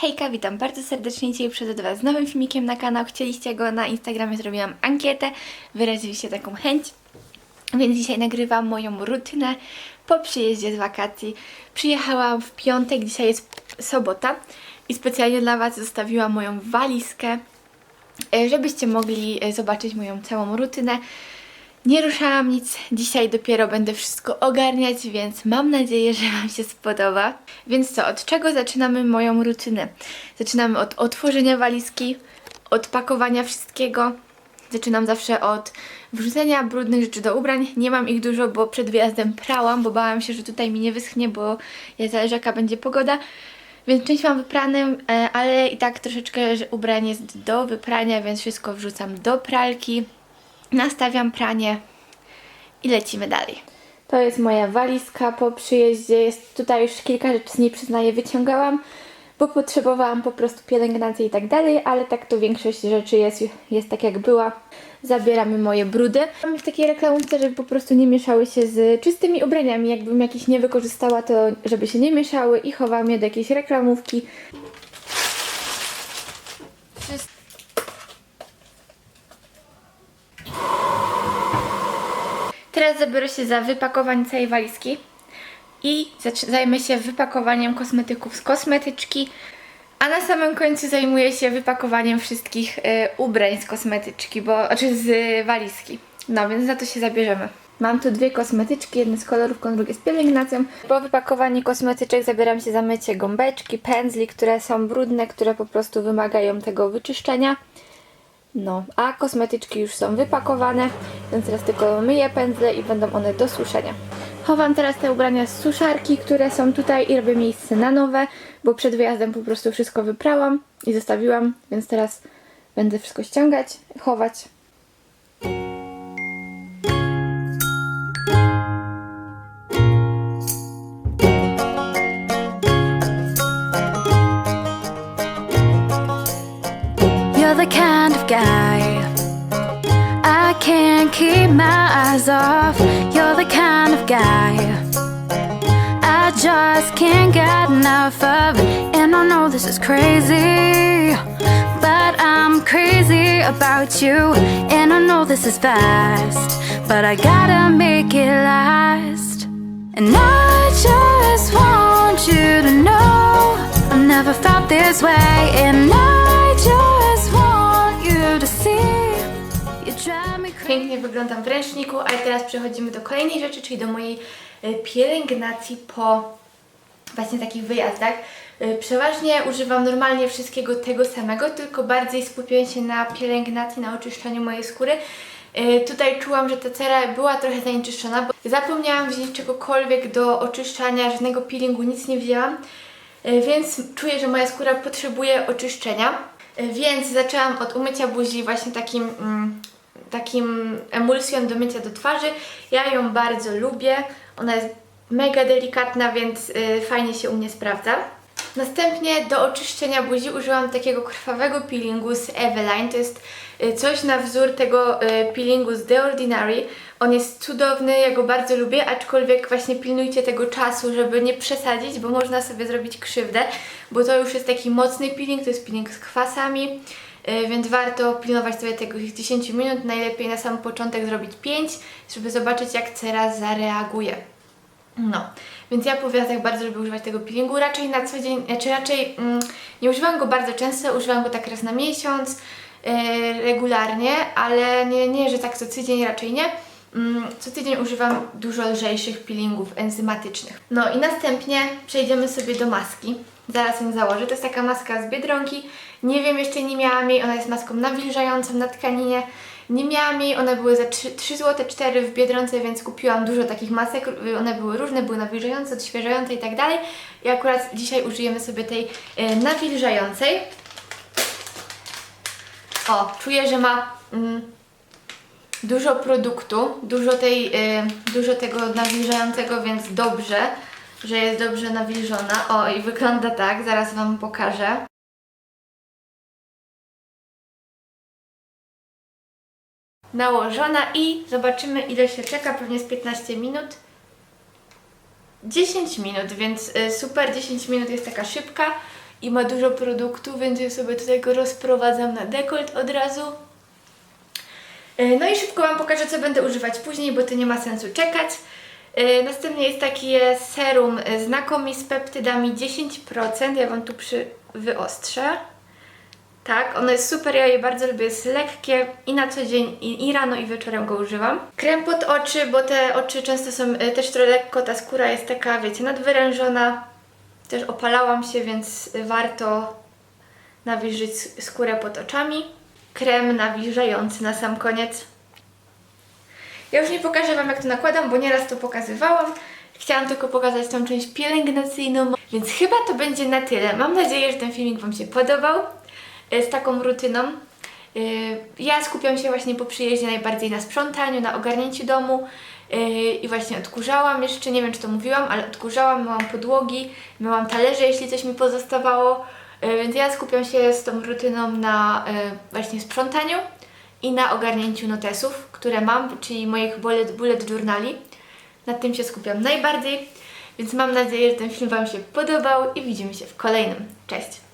Hejka, witam bardzo serdecznie. Dzisiaj przychodzę do Was z nowym filmikiem na kanał. Chcieliście go na Instagramie, zrobiłam ankietę, wyraziliście taką chęć. Więc dzisiaj nagrywam moją rutynę po przyjeździe z wakacji. Przyjechałam w piątek, dzisiaj jest sobota i specjalnie dla Was zostawiłam moją walizkę, e, żebyście mogli e, zobaczyć moją całą rutynę. Nie ruszałam nic, dzisiaj dopiero będę wszystko ogarniać, więc mam nadzieję, że Wam się spodoba. Więc co, od czego zaczynamy moją rutynę? Zaczynamy od otworzenia walizki, od pakowania wszystkiego. Zaczynam zawsze od wrzucenia brudnych rzeczy do ubrań. Nie mam ich dużo, bo przed wyjazdem prałam, bo bałam się, że tutaj mi nie wyschnie, bo ja zależy jaka będzie pogoda. Więc część mam wypranym, e, ale i tak troszeczkę ubrań jest do wyprania, więc wszystko wrzucam do pralki. Nastawiam pranie i lecimy dalej. To jest moja walizka po przyjeździe. Jest tutaj już kilka rzeczy z niej przyznaję wyciągałam, bo potrzebowałam po prostu pielęgnacji i tak dalej, ale tak to większość rzeczy jest, jest tak jak była. Zabieramy moje brudy. Mam w takiej reklamówce, żeby po prostu nie mieszały się z czystymi ubraniami. Jakbym jakiś nie wykorzystała, to żeby się nie mieszały i chowam je do jakiejś reklamówki. Teraz zabiorę się za wypakowanie całej walizki i zajmę się wypakowaniem kosmetyków z kosmetyczki, a na samym końcu zajmuję się wypakowaniem wszystkich y, ubrań z kosmetyczki, bo, znaczy z y, walizki. No więc za to się zabierzemy. Mam tu dwie kosmetyczki, jedne z kolorówką, drugie z pielęgnacją. Po wypakowaniu kosmetyczek zabieram się za mycie gąbeczki, pędzli, które są brudne, które po prostu wymagają tego wyczyszczenia. No, a kosmetyczki już są wypakowane, więc teraz tylko myję pędzle i będą one do suszenia. Chowam teraz te ubrania z suszarki, które są tutaj i robię miejsce na nowe, bo przed wyjazdem po prostu wszystko wyprałam i zostawiłam, więc teraz będę wszystko ściągać, chować. Can't keep my eyes off. You're the kind of guy I just can't get enough of. And I know this is crazy, but I'm crazy about you. And I know this is fast, but I gotta make it last. And I just want you to know I never felt this way. And I just want you to see you drive. Pięknie wyglądam w ręczniku, ale teraz przechodzimy do kolejnej rzeczy, czyli do mojej e, pielęgnacji po właśnie takich wyjazdach. E, Przeważnie używam normalnie wszystkiego tego samego, tylko bardziej skupiam się na pielęgnacji, na oczyszczaniu mojej skóry. E, Tutaj czułam, że ta cera była trochę zanieczyszczona, bo zapomniałam wziąć czegokolwiek do oczyszczania, żadnego peelingu, nic nie wzięłam. Więc czuję, że moja skóra potrzebuje oczyszczenia. Więc zaczęłam od umycia buzi właśnie takim, mm, takim emulsją do mycia do twarzy. Ja ją bardzo lubię. Ona jest mega delikatna, więc y, fajnie się u mnie sprawdza. Następnie do oczyszczenia buzi użyłam takiego krwawego peelingu z Eveline. To jest y, coś na wzór tego y, peelingu z The Ordinary. On jest cudowny, ja go bardzo lubię, aczkolwiek właśnie pilnujcie tego czasu, żeby nie przesadzić, bo można sobie zrobić krzywdę, bo to już jest taki mocny peeling, to jest peeling z kwasami, więc warto pilnować sobie tego 10 minut, najlepiej na sam początek zrobić 5, żeby zobaczyć jak cera zareaguje. No, więc ja po wyjazdach bardzo lubię używać tego peelingu, raczej na co dzień, czy raczej mm, nie używam go bardzo często, używam go tak raz na miesiąc, yy, regularnie, ale nie, nie, że tak co tydzień raczej nie. Mm, co tydzień używam dużo lżejszych peelingów enzymatycznych. No i następnie przejdziemy sobie do maski. Zaraz ją założę. To jest taka maska z Biedronki. Nie wiem, jeszcze nie miałam jej. Ona jest maską nawilżającą na tkaninie. Nie miałam jej, one były za 3, 3 zł 4 w Biedronce, więc kupiłam dużo takich masek. One były różne, były nawilżające, odświeżające i tak dalej. I akurat dzisiaj użyjemy sobie tej e, nawilżającej. O, czuję, że ma mm, dużo produktu, dużo, tej, y, dużo tego nawilżającego, więc dobrze, że jest dobrze nawilżona. O, i wygląda tak, zaraz Wam pokażę. Nałożona i zobaczymy ile się czeka, pewnie z 15 minut. 10 minut, więc y, super, 10 minut jest taka szybka i ma dużo produktu, więc ja sobie tutaj go rozprowadzam na dekolt od razu. E, No i szybko Wam pokażę, co będę używać później, bo to nie ma sensu czekać. E, Następnie jest takie serum znakomi z peptydami 10%. Ja Wam tu przy wyostrzę. Tak, ono jest super, ja je bardzo lubię, jest lekkie i na co dzień, i, i rano, i wieczorem go używam. Krem pod oczy, bo te oczy często są e, też trochę lekko, ta skóra jest taka, wiecie, nadwyrężona. Też opalałam się, więc warto nawilżyć skórę pod oczami. Krem nawilżający na sam koniec. Ja już nie pokażę Wam jak to nakładam, bo nieraz to pokazywałam. Chciałam tylko pokazać tą część pielęgnacyjną, więc chyba to będzie na tyle. Mam nadzieję, że ten filmik Wam się podobał e, z taką rutyną. E, Ja skupiam się właśnie po przyjeździe najbardziej na sprzątaniu, na ogarnięciu domu e, i właśnie odkurzałam jeszcze, nie wiem czy to mówiłam, ale odkurzałam, myłam podłogi, myłam talerze, jeśli coś mi pozostawało, więc ja skupiam się z tą rutyną na e, właśnie sprzątaniu i na ogarnięciu notesów, które mam, czyli moich bullet, bullet journali. Nad tym się skupiam najbardziej, więc mam nadzieję, że ten film Wam się podobał i widzimy się w kolejnym. Cześć!